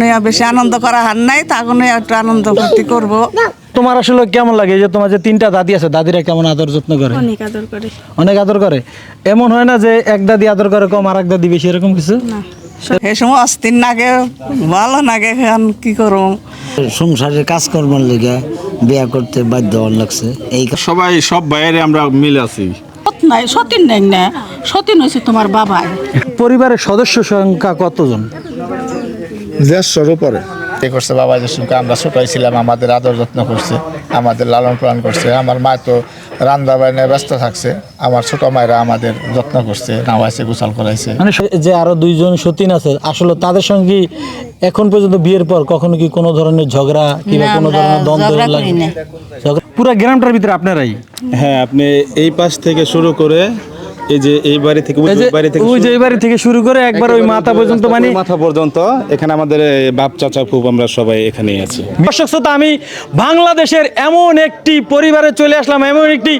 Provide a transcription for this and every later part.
নিয়ে বেশি আনন্দ করা হার নাই তখন একটু আনন্দ ফুর্তি করব। তোমার আসলে কেমন লাগে যে তোমার যে তিনটা দাদি আছে দাদিরা কেমন আদর যত্ন করে? অনেক আদর করে। অনেক আদর করে? এমন হয় না যে এক দাদি আদর করে কম আর এক দাদি বেশি এরকম কিছু? সে সময় অস্থির নাগে ভালো নাগে এখন কি করুম সংসারের কাজকর্মের লেগে বিয়া করতে বাধ্য হওয়ার লাগছে। এই সবাই সব বাইরে আমরা মিলে আছি। নাই সতীন নাই না। সতীন হয়েছে তোমার বাবাই। পরিবারের সদস্য সংখ্যা কতজন? দেড়শোর উপরে এ করছে বাবা যে সুখে আমরা ছোটই ছিলাম আমাদের আদর যত্ন করছে আমাদের লালন পালন করছে। আমার মা তো রান্না বান্নায় ব্যস্ত থাকছে আমার ছোট মায়েরা আমাদের যত্ন করছে নামাইছে গোসল করাইছে। মানে যে আরও দুইজন সতীন আছে আসলে তাদের সঙ্গে এখন পর্যন্ত বিয়ের পর কখনো কি কোনো ধরনের ঝগড়া কিংবা কোনো ধরনের দ্বন্দ্ব লাগে? পুরো গ্রামটার ভিতরে আপনারাই? হ্যাঁ আপনি এই পাশ থেকে শুরু করে এই যে এই বাড়ি থেকে ওই বাড়ি থেকে ওই যে এই বাড়ি থেকে শুরু করে একবার ওই মাথা পর্যন্ত মানে মাথা পর্যন্ত এখানে আমাদের এ, বাপ চাচা খুব আমরা সবাই এখানেই আছি। দর্শক শ্রোতা, আমি বাংলাদেশের এমন একটি পরিবারে চলে আসলাম এমন একটি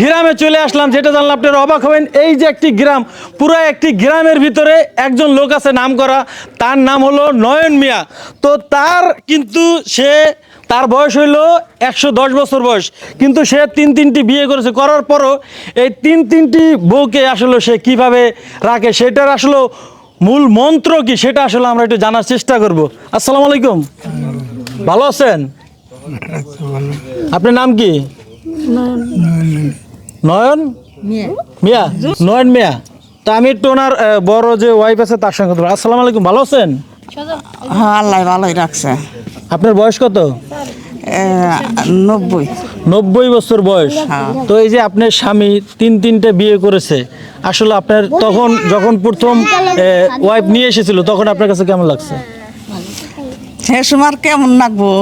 গ্রামে চলে আসলাম যেটা জানলে আপনারা অবাক হবেন। এই যে একটি গ্রাম পুরো একটি গ্রামের ভিতরে একজন লোক আছে নাম করা তার নাম হলো নয়ন মিয়া। তো তার কিন্তু সে তার বয়স হইল একশো দশ বছর বয়স। কিন্তু সে তিন তিনটি বিয়ে করেছে করার পরও এই তিন তিনটি বউকে আসলে সে কীভাবে রাখে সেটার আসলে মূল মন্ত্র কি সেটা আসলে আমরা একটু জানার চেষ্টা করব। আসসালামু আলাইকুম। ভালো আছেন? আপনার নাম কি? নয়ন। মিয়া। নয়ন মিয়া। তা আমি একটু ওনার বড় যে ওয়াইফ আছে তার সঙ্গে। আসসালামু আলাইকুম ভালো আছেন? হ্যাঁ আল্লাহ ভালোই রাখছে। আপনার বয়স কত? নব্বই। নব্বই বছর বয়স। তো এই যে আপনার স্বামী তিন তিনটে বিয়ে করেছে আসলে আপনার তখন যখন প্রথম ওয়াইফ নিয়ে এসেছিল তখন আপনার কাছে কেমন লাগছে? সে সময় আর কেমন লাগবো?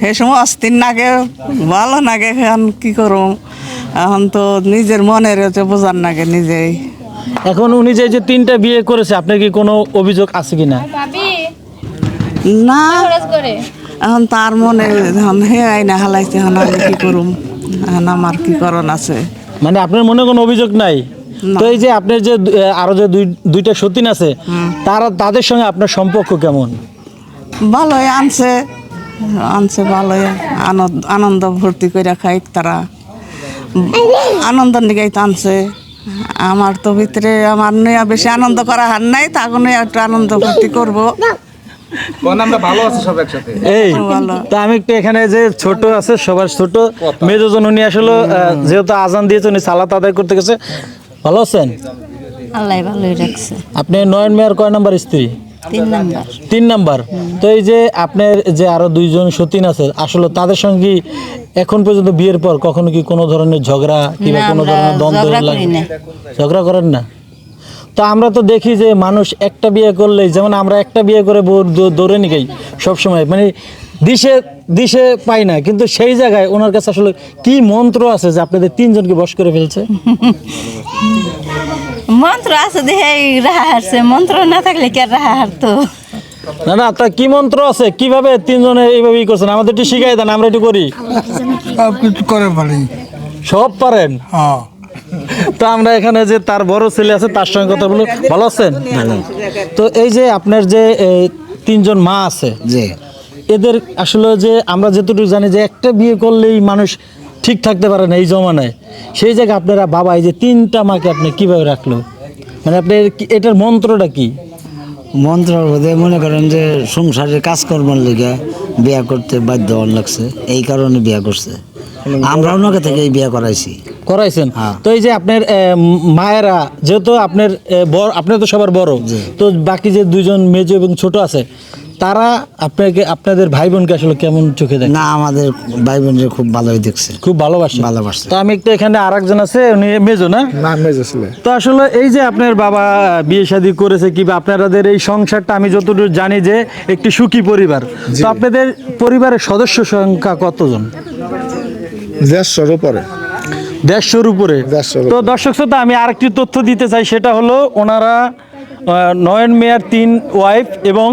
সে সময় অস্থির নাগে ভালো নাগে এখন কি করুম এখন তো নিজের মনের হচ্ছে বোঝার নাগে নিজেই। এখন উনি যে যে তিনটা বিয়ে করেছে আপনার কি কোনো অভিযোগ আছে কিনা? না। এখন তার মনে এখন হে আইনা হালাইছে এখন আমি কি করুম? এখন আমার কি করণ আছে? মানে আপনার মনে কোনো অভিযোগ নাই? তো এই যে আপনার যে আরও যে দুই দুইটা সতীন আছে তারা তাদের সঙ্গে আপনার সম্পর্ক কেমন? ভালোই আনছে আনছে ভালোই। আনন্দ আনন্দ ভর্তি করে খাই তারা। আনন্দ নিগাই আনছে। আমার তো ভিতরে আমার নিয়ে বেশি আনন্দ করা হার নাই তখন একটু আনন্দ ভর্তি করব। এই ভালো। তা আমি একটু এখানে যে ছোট আছে সবার ছোট। মেজোজন উনি আসলে যেহেতু আজান দিয়েছে উনি সালাত আদায় করতে গেছে। ভালো আছেন? আল্লাহ ভালোই রাখছে। আপনি নয়ন মেয়ার কয় নাম্বার স্ত্রী? তিন নাম্বার। তো এই যে আপনার যে আরও দুইজন সতীন আছে আসলে তাদের সঙ্গে এখন পর্যন্ত বিয়ের পর কখনো কি কোনো ধরনের ঝগড়া কিংবা কোনো ধরনের দ্বন্দ্ব লাগে? ঝগড়া করেন না? তো আমরা তো দেখি যে মানুষ একটা বিয়ে করলেই যেমন আমরা একটা বিয়ে করে দৌড়ে নিকাই সবসময়। মানে দিশে দিশে পাই না কিন্তু সেই জায়গায় ওনার কাছে আসলে কি মন্ত্র আছে যে আপনাদের তিনজনকে বস করে ফেলছে? মন্ত্র আছে দেখে রাহা হারছে। মন্ত্র না থাকলে কি রাহা হারতো? না না তা কি মন্ত্র আছে? কীভাবে তিনজনে এইভাবে ই করছেন? আমাদের একটু শিখাই দেন আমরা একটু করি। সব কিছু করে পারি সব পারেন? হ্যাঁ। তো আমরা এখানে যে তার বড় ছেলে আছে তার সঙ্গে কথা বলে ভালো আছেন? তো এই যে আপনার যে তিনজন মা আছে যে এদের আসলে যে আমরা যেটুকু জানি যে একটা বিয়ে করলেই মানুষ ঠিক থাকতে পারে না এই জমানায়। সেই জায়গায় আপনারা বাবা এই যে তিনটা মাকে আপনি কীভাবে রাখল? মানে আপনার কি- এটার মন্ত্রটা কি? মন্ত্র বোধে মনে করেন যে সংসারের কাজকর্মের লেগে বিয়া করতে বাধ্য হওয়ার লাগছে। এই কারণে বিয়া করছে। আমরা ওনাকে থেকে এই বিয়া করাইছি। করাইছেন। হ্যাঁ। তো এই যে আপনার মায়েরা যেহেতু আপনার বড় আপনি তো সবার বড় তো বাকি যে দুইজন মেজো এবং ছোট আছে তারা আপনাকে আপনাদের ভাই বোনকে আসলে কেমন চোখে দেখে? না আমাদের ভাই বোনরা খুব ভালোই দেখছে। খুব ভালোবাসে? ভালোবাসে। তো আমি একটু এখানে আরেকজন আছে উনি মেজো না? না মেজে ছেলে তো আসলে এই যে আপনার বাবা বিয়ে শাদী করেছে কিংবা আপনাদের এই সংসারটা আমি যতটুকু জানি যে একটি সুখী পরিবার। তো আপনাদের পরিবারের সদস্য সংখ্যা কতজন? দেড়শোর উপরে দেড়শোর উপরে। তো দর্শক শ্রোতা আমি আরেকটি তথ্য দিতে চাই সেটা হলো ওনারা নয়ন মেয়ার তিন ওয়াইফ এবং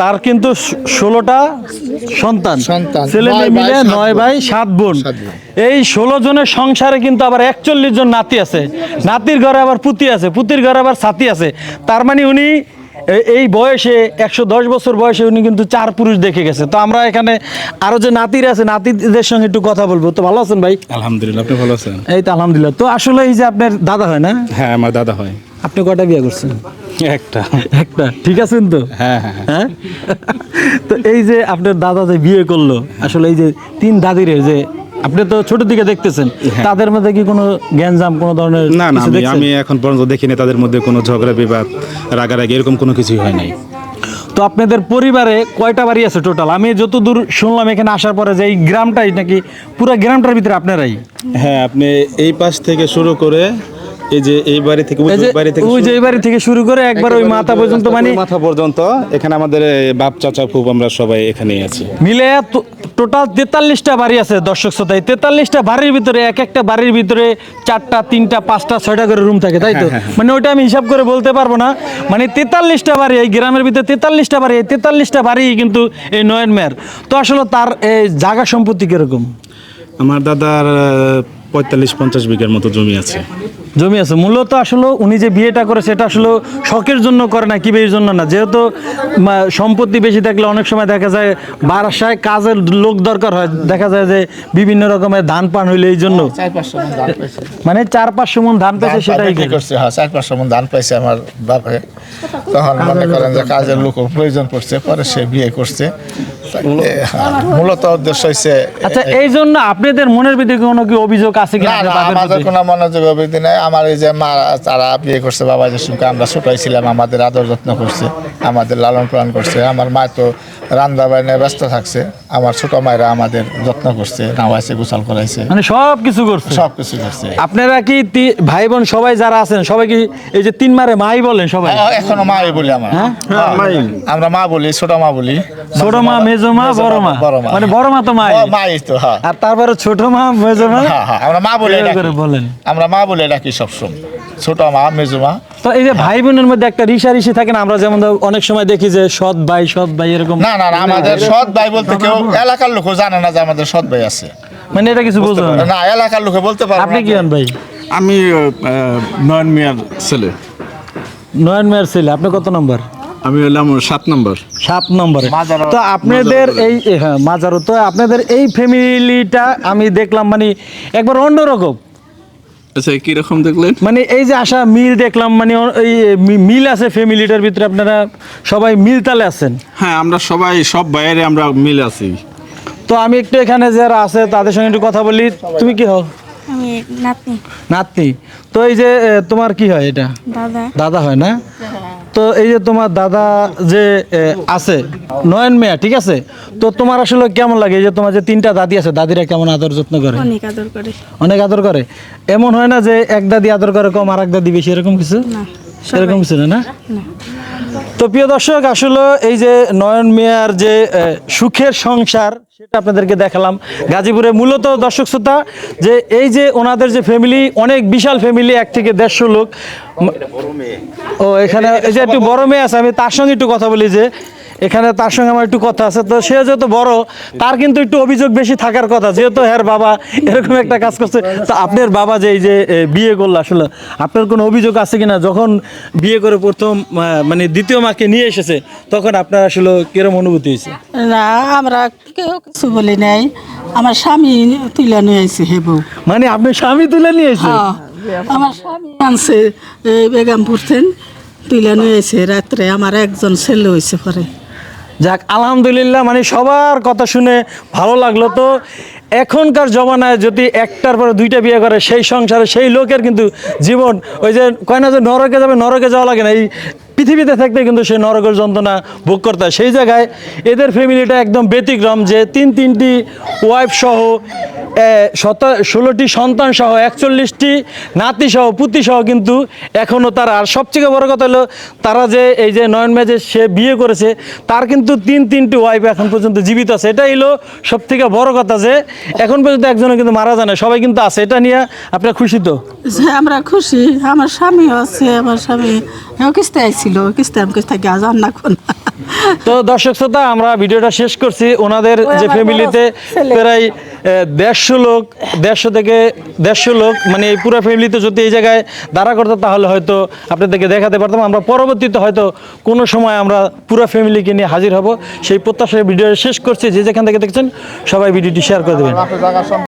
তার কিন্তু ষোলোটা সন্তান। ছেলে মেয়ে মিলে নয় ভাই সাত বোন। এই ষোলো জনের সংসারে কিন্তু আবার একচল্লিশ জন নাতি আছে। নাতির ঘরে আবার পুতি আছে পুতির ঘরে আবার ছাতি আছে। তার মানে উনি এই বয়সে একশো দশ বছর বয়সে উনি কিন্তু চার পুরুষ দেখে গেছে। তো আমরা এখানে আরও যে নাতিরা আছে নাতিদের সঙ্গে একটু কথা বলব। তো ভালো আছেন ভাই? আলহামদুলিল্লাহ আপনি ভালো আছেন? এই তো আলহামদুলিল্লাহ। তো আসলে এই যে আপনার দাদা হয় না? হ্যাঁ আমার দাদা হয়। আপনি কয়টা বিয়ে করছেন? একটা। একটা। ঠিক আছেন তো? হ্যাঁ হ্যাঁ হ্যাঁ। হ্যাঁ? তো এই যে আপনার দাদা যে বিয়ে করল আসলে এই যে তিন দাদিরে যে আপনি তো ছোট দিকে দেখতেছেন। তাদের মধ্যে কি কোনো গ্যাঞ্জাম কোনো ধরনের না না আমি এখন পর্যন্ত দেখিনি তাদের মধ্যে কোনো ঝগড়া বিবাদ রাগারাগি এরকম কোনো কিছুই হয় নাই। তো আপনাদের পরিবারে কয়টা বাড়ি আছে টোটাল আমি যতদূর শুনলাম এখানে আসার পরে যে এই গ্রামটাই নাকি পুরো গ্রামটার ভিতরে আপনারাই? হ্যাঁ আপনি এই পাশ থেকে শুরু করে এই যে এই বাড়ি থেকে ওই যে বাড়ি থেকে ওই যে এই বাড়ি থেকে শুরু করে একবার ওই মাথা পর্যন্ত মানে মাথা পর্যন্ত এখানে আমাদের বাপ চাচা খুব আমরা সবাই এখানেই আছি। মিলে টোটাল তেতাল্লিশটা বাড়ি আছে দর্শক শ্রোতায় তেতাল্লিশটা বাড়ির ভিতরে এক একটা বাড়ির ভিতরে চারটা তিনটা পাঁচটা ছয়টা করে রুম থাকে তাই তো? মানে ওটা আমি হিসাব করে বলতে পারব না। মানে তেতাল্লিশটা বাড়ি এই গ্রামের ভিতরে তেতাল্লিশটা বাড়ি এই তেতাল্লিশটা বাড়ি কিন্তু এই নয়ন মেয়ের। তো আসলে তার এই জায়গা সম্পত্তি কীরকম? আমার দাদার পঁয়তাল্লিশ পঞ্চাশ বিঘার মতো জমি আছে। জমি আছে। মূলত আসলে উনি যে বিয়েটা করে সেটা আসলে শখের জন্য করে না কি বিয়ের জন্য না। যেহেতু সম্পত্তি বেশি থাকলে অনেক সময় দেখা যায় বারাসায় কাজের লোক দরকার হয়। দেখা যায় যে বিভিন্ন রকমের ধান পান হইলে এই জন্য। মন পাইছে। চার পাঁচশো মন ধান পেয়েছে সেটাই করছে হ্যাঁ চার পাঁচশো মন ধান পাইছে আমার বাপে। তখন মনে করেন যে কাজের লোক প্রয়োজন পড়ছে পরে সে বিয়ে করছে। হ্যাঁ, মূলত উদ্দেশ্য হচ্ছে আচ্ছা এই জন্য আপনাদের মনের ভিতরে কোনো কি অভিযোগ আছে কি না আমাদের কোনো মনোযোগ অভিযোগ নাই। আমার এই যে মা তারা বিয়ে করছে বাবা যে সঙ্গে আমরা ছোটই ছিলাম আমাদের আদর যত্ন করছে আমাদের লালন পালন করছে। আমার মা তো রান্না বান্না ব্যস্ত থাকছে আমার ছোট মায়েরা আমাদের যত্ন করছে নামাইছে গোসল করাইছে। মানে সব কিছু করছে? সব কিছু করছে। আপনারা কি ভাই বোন সবাই যারা আছেন সবাই কি এই যে তিন মারে মাই বলেন সবাই? হ্যাঁ, এখনও মাই বলি আমরা। হ্যাঁ, আমরা মা বলি ছোট মা বলি। ছোট মা মেজো মা বড় মা বড় মা। মানে বড় মা তো মাই। মাই তো হ্যাঁ। আর তারপরে ছোট মা মেজো মা? হ্যাঁ, হ্যাঁ, আমরা মা বলে বলেন। আমরা মা বলে ডাকি সবসময়। ছোট মা মেজো মা তো এই যে ভাই বোনের মধ্যে একটা রিশারিশি থাকে না আমরা যেমন ধরো অনেক সময় দেখি যে সৎ ভাই সৎ ভাই এরকম। না না না আমাদের সৎ ভাই বলতে কেউ এলাকার লোকও জানে না যে আমাদের সৎ ভাই আছে। মানে এটা কিছু বুঝো না। না এলাকার লোকে বলতে পারবে আপনি কি হন ভাই? আমি নয়ন মিয়ার ছেলে। নয়ন মেয়ের ছেলে আপনি কত নম্বর? আমি হলাম সাত নম্বর। সাত নম্বরে। মাজারও- তো আপনাদের এই হ্যাঁ মাজারও তো আপনাদের এই ফ্যামিলিটা আমি দেখলাম মানে একবার অন্যরকম। আচ্ছা কীরকম দেখলেন? মানে এই যে আসা মিল দেখলাম মানে এই মিল আছে ফ্যামিলিটার ভিতরে আপনারা সবাই মিল তালে আছেন। হ্যাঁ আমরা সবাই সব বাইরে আমরা মিল আছি। তো আমি একটু এখানে যারা আছে তাদের সঙ্গে একটু কথা বলি। তুমি কি হও? আমি নাতনি। নাতনি। তো এই যে তোমার কি হয় এটা? দাদা। দাদা হয় না? তো এই যে তোমার দাদা যে আছে নয়ন মেয়া ঠিক আছে? তো তোমার আসলে কেমন লাগে? যে তোমার যে তিনটা দাদি আছে দাদিরা কেমন আদর যত্ন করে? অনেক আদর করে। অনেক আদর করে? এমন হয় না যে এক দাদি আদর করে কম আর এক দাদি বেশি এরকম কিছু? এরকম কিছু না? না। তো প্রিয় দর্শক, আসলে এই যে নয়ন মিয়ার যে সুখের সংসার, সেটা আপনাদেরকে দেখালাম। গাজীপুরে মূলত দর্শক শ্রোতা, যে এই যে ওনাদের যে ফ্যামিলি অনেক বিশাল ফ্যামিলি এক থেকে দেড়শো লোক। ও, এখানে এই যে একটু বড় মেয়ে আছে, আমি তার সঙ্গে একটু কথা বলি যে এখানে তার সঙ্গে আমার একটু কথা আছে তো সে যেহেতু বড় তার কিন্তু একটু অভিযোগ বেশি থাকার কথা যেহেতু হ্যার বাবা এরকম একটা কাজ করছে। তো আপনার বাবা যে এই যে বিয়ে করল আসলে আপনার কোনো অভিযোগ আছে কিনা? যখন বিয়ে করে প্রথম মানে দ্বিতীয় মাকে নিয়ে এসেছে তখন আপনার আসলে কিরম অনুভূতি হয়েছে? না আমরা কেউ কিছু বলি নাই। আমার স্বামী তুলে নিয়ে আইছে হে বউ। মানে আপনি স্বামী তুলে নিয়ে এসে হ্যাঁ, আমার স্বামী আনছে বেগামপুর থেন তুলে নিয়ে আইছে। রাত্রে আমার একজন ছেলে হয়েছে পরে। যাক, আলহামদুলিল্লাহ মানে সবার কথা শুনে ভালো লাগল তো। এখনকার জমানায় যদি একটার পরে দুইটা বিয়ে করে, সেই সংসারে সেই লোকের কিন্তু জীবন, ওই যে কয় না যে নরকে যাবে, নরকে যাওয়া লাগে না। এই পৃথিবীতে থাকতে কিন্তু সে নরকের যন্ত্রণা ভোগ করতে সেই জায়গায় এদের ফ্যামিলিটা একদম ব্যতিক্রম যে তিন তিনটি ওয়াইফ সহ ষোলোটি সন্তান সহ, একচল্লিশটি নাতি সহ, পুতি সহ কিন্তু এখনও তারা। আর সবচেয়ে বড় কথা হলো, তারা যে এই যে নয়ন মেজে সে বিয়ে করেছে, তার কিন্তু তিন তিনটি ওয়াইফ এখন পর্যন্ত জীবিত আছে। এটাই হলো সব থেকে বড় কথা যে এখন পর্যন্ত একজনও কিন্তু মারা যায় না, সবাই কিন্তু আছে। এটা নিয়ে আপনার খুশি তো? আমরা খুশি, আমার স্বামীও আছে, আমার স্বামী হ্যাঁ কিস্তি আইছিল কিস্তি আমি কিস্তি গা জান না। কোন তো দর্শক শ্রোতা আমরা ভিডিওটা শেষ করছি। ওনাদের যে ফ্যামিলিতে প্রায় দেড়শো লোক দেড়শো থেকে দেড়শো লোক মানে এই পুরো ফ্যামিলিতে যদি এই জায়গায় দাঁড়া করতো তাহলে হয়তো আপনাদেরকে দেখাতে পারতাম। আমরা পরবর্তীতে হয়তো কোনো সময় আমরা পুরো ফ্যামিলিকে নিয়ে হাজির হব। সেই প্রত্যাশায় ভিডিও শেষ করছি। যে যেখান থেকে দেখছেন সবাই ভিডিওটি শেয়ার করে দেবেন।